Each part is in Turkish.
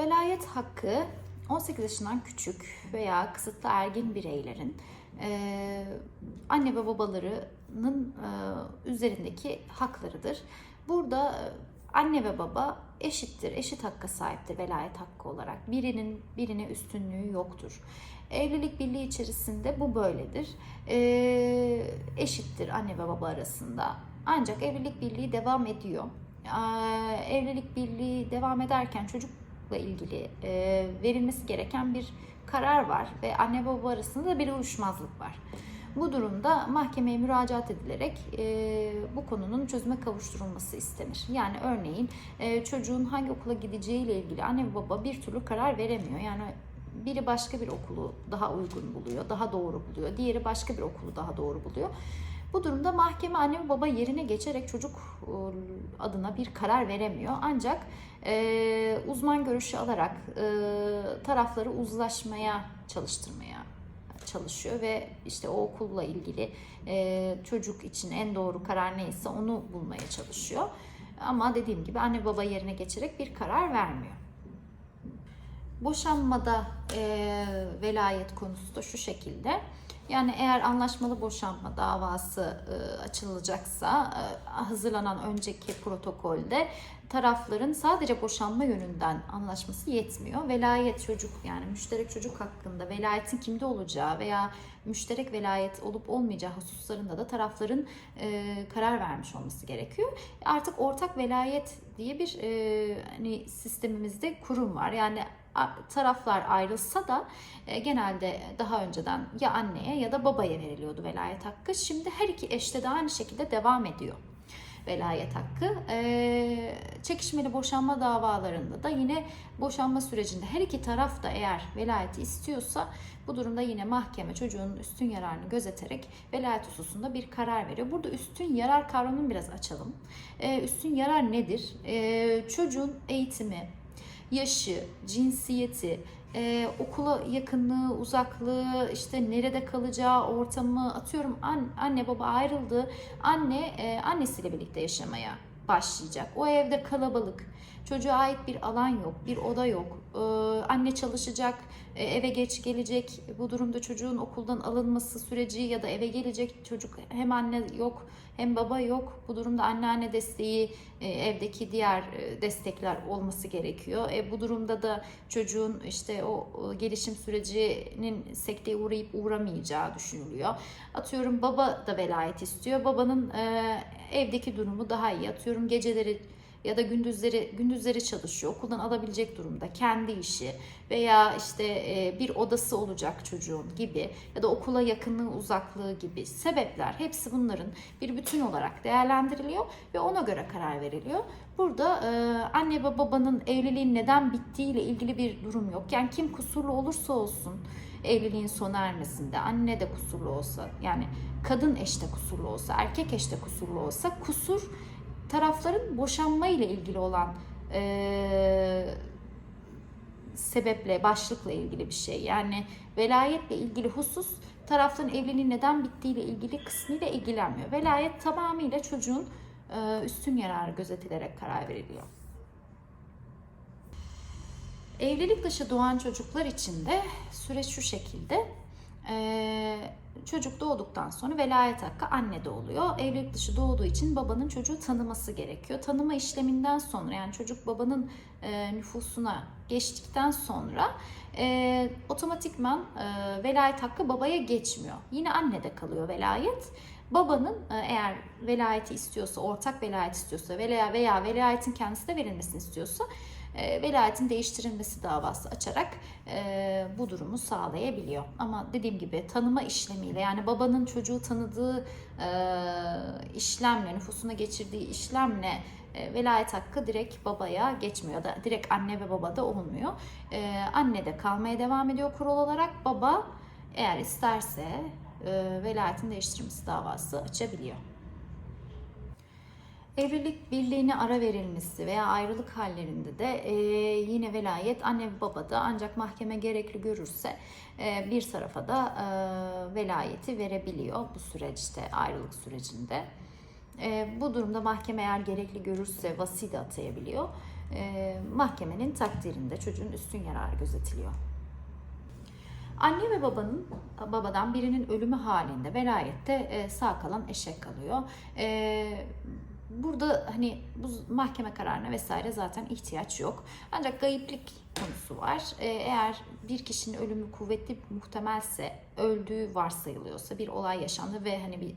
Velayet hakkı 18 yaşından küçük veya kısıtlı ergin bireylerin e, anne ve babalarının e, üzerindeki haklarıdır. Burada e, anne ve baba eşittir, eşit hakka sahiptir velayet hakkı olarak. Birinin birine üstünlüğü yoktur. Evlilik birliği içerisinde bu böyledir. Eşittir anne ve baba arasında. Ancak evlilik birliği devam ediyor. Evlilik birliği devam ederken çocukla ilgili e, verilmesi gereken bir karar var ve anne baba arasında bir uyuşmazlık var. Bu durumda mahkemeye müracaat edilerek e, bu konunun çözüme kavuşturulması istenir. Yani örneğin e, çocuğun hangi okula gideceğiyle ilgili anne ve baba bir türlü karar veremiyor. Yani biri başka bir okulu daha uygun buluyor, daha doğru buluyor. Diğeri başka bir okulu daha doğru buluyor. Bu durumda mahkeme anne ve baba yerine geçerek çocuk e, adına bir karar veremiyor. Ancak e, uzman görüşü alarak e, tarafları uzlaşmaya çalıştırmaya çalışıyor ve işte o okulla ilgili e, çocuk için en doğru karar neyse onu bulmaya çalışıyor. Ama dediğim gibi anne baba yerine geçerek bir karar vermiyor. Boşanmada e, velayet konusu da şu şekilde. Yani eğer anlaşmalı boşanma davası e, açılacaksa e, hazırlanan önceki protokolde tarafların sadece boşanma yönünden anlaşması yetmiyor. Velayet çocuk yani müşterek çocuk hakkında velayetin kimde olacağı veya müşterek velayet olup olmayacağı hususlarında da tarafların e, karar vermiş olması gerekiyor. Artık ortak velayet diye bir e, hani sistemimizde kurum var. Yani taraflar ayrılsa da e, genelde daha önceden ya anneye ya da babaya veriliyordu velayet hakkı. Şimdi her iki eşte de aynı şekilde devam ediyor velayet hakkı. E, çekişmeli boşanma davalarında da yine boşanma sürecinde her iki taraf da eğer velayeti istiyorsa bu durumda yine mahkeme çocuğun üstün yararını gözeterek velayet hususunda bir karar veriyor. Burada üstün yarar kavramını biraz açalım. E, üstün yarar nedir? E, çocuğun eğitimi, yaşı, cinsiyeti, e, okula yakınlığı, uzaklığı, işte nerede kalacağı, ortamı atıyorum. An, anne baba ayrıldı, anne e, annesiyle birlikte yaşamaya başlayacak. O evde kalabalık, çocuğa ait bir alan yok, bir oda yok, e, anne çalışacak, e, eve geç gelecek, bu durumda çocuğun okuldan alınması süreci ya da eve gelecek çocuk hem anne yok hem baba yok. Bu durumda anneanne desteği, e, evdeki diğer e, destekler olması gerekiyor. E, bu durumda da çocuğun işte o gelişim sürecinin sekteye uğrayıp uğramayacağı düşünülüyor. Atıyorum baba da velayet istiyor. Babanın evdeki durumu daha iyi. Atıyorum geceleri ya da gündüzleri gündüzleri çalışıyor. Okuldan alabilecek durumda. Kendi işi veya işte e, bir odası olacak çocuğun gibi ya da okula yakınlığı, uzaklığı gibi sebepler hepsi bunların bir bütün olarak değerlendiriliyor ve ona göre karar veriliyor. Burada e, anne ve babanın evliliğin neden bittiğiyle ilgili bir durum yok. Yani kim kusurlu olursa olsun evliliğin sona ermesinde anne de kusurlu olsa yani kadın eşte kusurlu olsa erkek eşte kusurlu olsa kusur tarafların boşanma ile ilgili olan e, sebeple, başlıkla ilgili bir şey. Yani velayetle ilgili husus tarafların evliliğin neden bittiği ile ilgili kısmıyla ilgilenmiyor. Velayet tamamıyla çocuğun e, üstün yararı gözetilerek karar veriliyor. Evlilik dışı doğan çocuklar için de süreç şu şekilde. Ee, çocuk doğduktan sonra velayet hakkı annede oluyor. Evlilik dışı doğduğu için babanın çocuğu tanıması gerekiyor. Tanıma işleminden sonra yani çocuk babanın e, nüfusuna geçtikten sonra e, otomatikman e, velayet hakkı babaya geçmiyor. Yine annede kalıyor velayet. Babanın e, eğer velayeti istiyorsa, ortak velayet istiyorsa veya veya velayetin kendisi de verilmesini istiyorsa e, velayetin değiştirilmesi davası açarak e, bu durumu sağlayabiliyor. Ama dediğim gibi tanıma işlemiyle yani babanın çocuğu tanıdığı e, işlemle, nüfusuna geçirdiği işlemle e, velayet hakkı direkt babaya geçmiyor da direkt anne ve babada olmuyor. E, anne de kalmaya devam ediyor kural olarak. Baba eğer isterse e, velayetin değiştirilmesi davası açabiliyor. Evlilik birliğine ara verilmesi veya ayrılık hallerinde de e, yine velayet anne ve babada ancak mahkeme gerekli görürse e, bir tarafa da e, velayeti verebiliyor bu süreçte ayrılık sürecinde. E, bu durumda mahkeme eğer gerekli görürse vasi de atayabiliyor. e, mahkemenin takdirinde çocuğun üstün yararı gözetiliyor. Anne ve babanın babadan birinin ölümü halinde velayette e, sağ kalan eşek kalıyor. E, burada hani bu mahkeme kararına vesaire zaten ihtiyaç yok. Ancak gayiplik konusu var. E, eğer bir kişinin ölümü kuvvetli muhtemelse öldüğü varsayılıyorsa bir olay yaşandı ve hani bir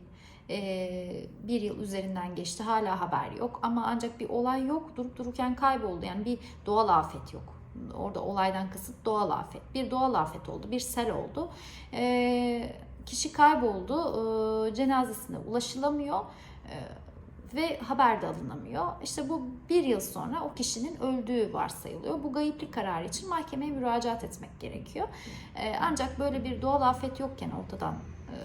e, bir yıl üzerinden geçti hala haber yok. Ama ancak bir olay yok durup dururken kayboldu. Yani bir doğal afet yok. Orada olaydan kasıt doğal afet. Bir doğal afet oldu bir sel oldu. E, kişi kayboldu. E, cenazesine ulaşılamıyor ve haber de alınamıyor. İşte bu bir yıl sonra o kişinin öldüğü varsayılıyor. Bu gayiplik kararı için mahkemeye müracaat etmek gerekiyor. E, ancak böyle bir doğal afet yokken ortadan e,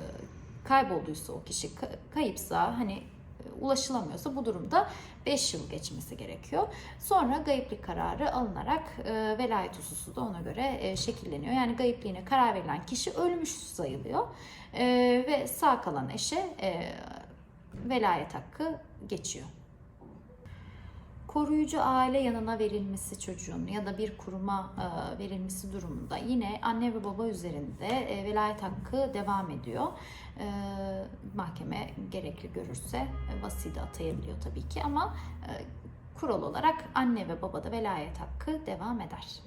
kaybolduysa o kişi ka- kayıpsa hani e, ulaşılamıyorsa bu durumda 5 yıl geçmesi gerekiyor. Sonra gayiplik kararı alınarak e, velayet hususu da ona göre e, şekilleniyor. Yani gayipliğine karar verilen kişi ölmüş sayılıyor. E, ve sağ kalan eşe e, velayet hakkı geçiyor. Koruyucu aile yanına verilmesi çocuğun ya da bir kuruma e, verilmesi durumunda yine anne ve baba üzerinde e, velayet hakkı devam ediyor. E, mahkeme gerekli görürse e, vasi de atayabiliyor tabii ki ama kural olarak anne ve babada velayet hakkı devam eder.